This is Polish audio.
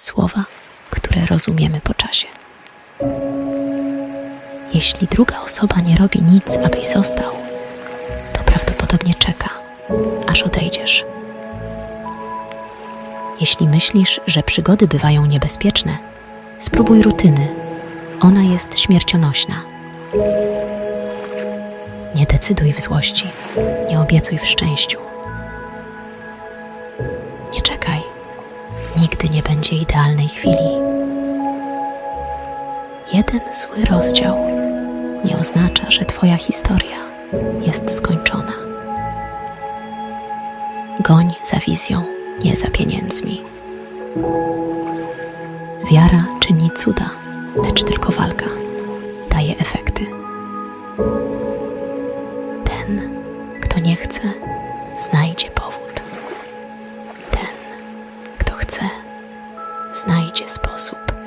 Słowa, które rozumiemy po czasie. Jeśli druga osoba nie robi nic, abyś został, to prawdopodobnie czeka, aż odejdziesz. Jeśli myślisz, że przygody bywają niebezpieczne, spróbuj rutyny. Ona jest śmiercionośna. Nie decyduj w złości, nie obiecuj w szczęściu. Nie czekaj, nigdy nie będzie idealnej chwili. Jeden zły rozdział nie oznacza, że Twoja historia jest skończona. Goń za wizją, nie za pieniędzmi. Wiara czyni cuda, lecz tylko walka daje efekty. Ten, kto nie chce, znajdzie powód. Znajdzie sposób.